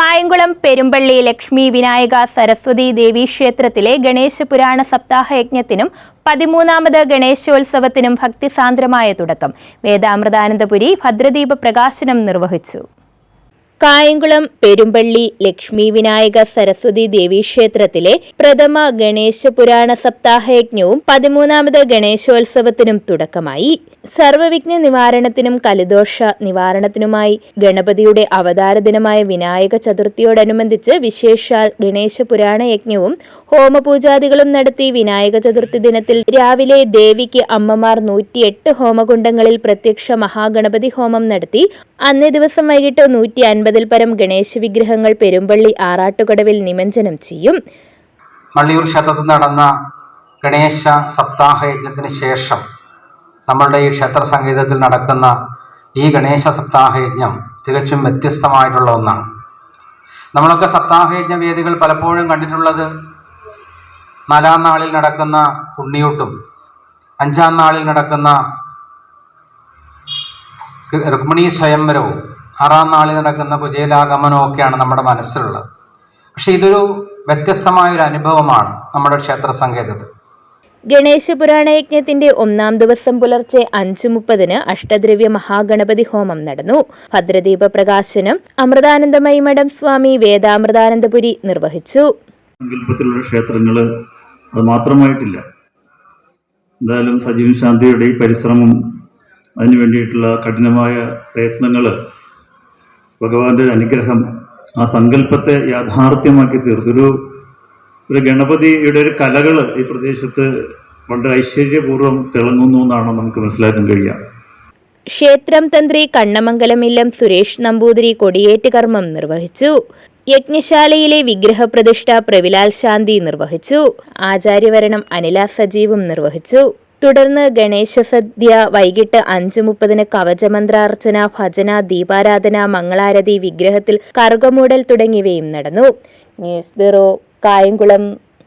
കായംകുളം പെരുമ്പള്ളി ലക്ഷ്മി വിനായക സരസ്വതി ദേവീ ക്ഷേത്രത്തിലെ ഗണേശ പുരാണ സപ്താഹ യജ്ഞത്തിനും പതിമൂന്നാമത് ഗണേശോത്സവത്തിനും ഭക്തിസാന്ദ്രമായ തുടക്കം. വേദാമൃതാനന്ദപുരി ഭദ്രദീപ പ്രകാശനം നിർവഹിച്ചു. കായംകുളം പെരുമ്പള്ളി ലക്ഷ്മി വിനായക സരസ്വതി ദേവീക്ഷേത്രത്തിലെ പ്രഥമ ഗണേശ പുരാണ സപ്താഹയജ്ഞവും പതിമൂന്നാമത് ഗണേശോത്സവത്തിനും തുടക്കമായി. സർവവിഘ്ന നിവാരണത്തിനും കലിദോഷ നിവാരണത്തിനുമായി ഗണപതിയുടെ അവതാര ദിനമായ വിനായക ചതുർത്ഥിയോടനുബന്ധിച്ച് വിശേഷാൽ ഗണേശ പുരാണ യജ്ഞവും ഹോമപൂജാദികളും നടത്തി വിനായക ചതുർത്ഥി ദിനത്തിൽ രാവിലെ ദേവിക്ക് അമ്മമാർ നൂറ്റിയെട്ട് ഹോമകുണ്ടങ്ങളിൽ പ്രത്യക്ഷ മഹാഗണപതി ഹോമം നടത്തി അന്നേ ദിവസം വൈകിട്ട് നൂറ്റി അൻപതിൽ പരം ഗണേശ വിഗ്രഹങ്ങൾ പെരുമ്പള്ളി ആറാട്ടുകടവിൽ നിമഞ്ജനം ചെയ്യും. മള്ളിയൂർ ക്ഷേത്രത്തിൽ നടന്ന ഗണേശ സപ്താഹ യജ്ഞത്തിന് ശേഷം നമ്മളുടെ ഈ ക്ഷേത്ര സംഗീതത്തിൽ നടക്കുന്ന ഈ ഗണേശ സപ്താഹ യജ്ഞം തികച്ചും വ്യത്യസ്തമായിട്ടുള്ള ഒന്നാണ്. നമ്മളൊക്കെ സപ്താഹ യജ്ഞ വേദികൾ പലപ്പോഴും കണ്ടിട്ടുള്ളത് നാലാം നാളിൽ നടക്കുന്ന ഉണ്ണിയൂട്ടും അഞ്ചാം നാളിൽ നടക്കുന്ന രുക്മിണി സ്വയംവരവും ആറാം നാളിൽ നടക്കുന്ന കുചേലാഗമനവും ഒക്കെയാണ് നമ്മുടെ മനസ്സിലുള്ളത്. പക്ഷെ ഇതൊരു വ്യത്യസ്തമായ ഒരു അനുഭവമാണ് നമ്മുടെ ക്ഷേത്ര സങ്കേതത്തിൽ. ഗണേശ പുരാണ യജ്ഞത്തിന്റെ ഒന്നാം ദിവസം പുലർച്ചെ അഞ്ചു മുപ്പതിന് അഷ്ടദ്രവ്യ മഹാഗണപതി ഹോമം നടന്നു. ഭദ്രദീപ പ്രകാശനം അമൃതാനന്ദമയി മഠം സ്വാമി വേദാമൃതാനന്ദപുരി നിർവഹിച്ചു. സങ്കല്പത്തിലുള്ള ക്ഷേത്രങ്ങൾ അത് മാത്രമായിട്ടില്ല. എന്തായാലും സജീവൻ ശാന്തിയുടെ ഈ പരിശ്രമം അതിനു വേണ്ടിയിട്ടുള്ള കഠിനമായ പ്രയത്നങ്ങൾ ഭഗവാന്റെ ഒരു അനുഗ്രഹം ആ സങ്കല്പത്തെ യാഥാർത്ഥ്യമാക്കി തീർത്തൊരു ഒരു ഗണപതിയുടെ ഒരു കലകൾ ഈ പ്രദേശത്ത് വളരെ ഐശ്വര്യപൂർവം തിളങ്ങുന്നു എന്നാണ് നമുക്ക് മനസ്സിലാക്കാൻ കഴിയുക. ക്ഷേത്രം തന്ത്രി കണ്ണമംഗലം കണ്ണമംഗലമില്ലം സുരേഷ് നമ്പൂതിരി കൊടിയേറ്റ് കർമ്മം നിർവഹിച്ചു. യജ്ഞശാലയിലെ വിഗ്രഹപ്രതിഷ്ഠ പ്രവിലാൽ ശാന്തി നിർവഹിച്ചു. ആചാര്യവരണം അനില സജീവം നിർവഹിച്ചു. തുടർന്ന് ഗണേശ സദ്യ വൈകിട്ട് അഞ്ചു മുപ്പതിന് കവചമന്ത്രാർച്ചന ഭജന ദീപാരാധന മംഗളാരതി വിഗ്രഹത്തിൽ കറുകമൂടൽ തുടങ്ങിയവയും നടന്നു. News bureau Kayamkulam.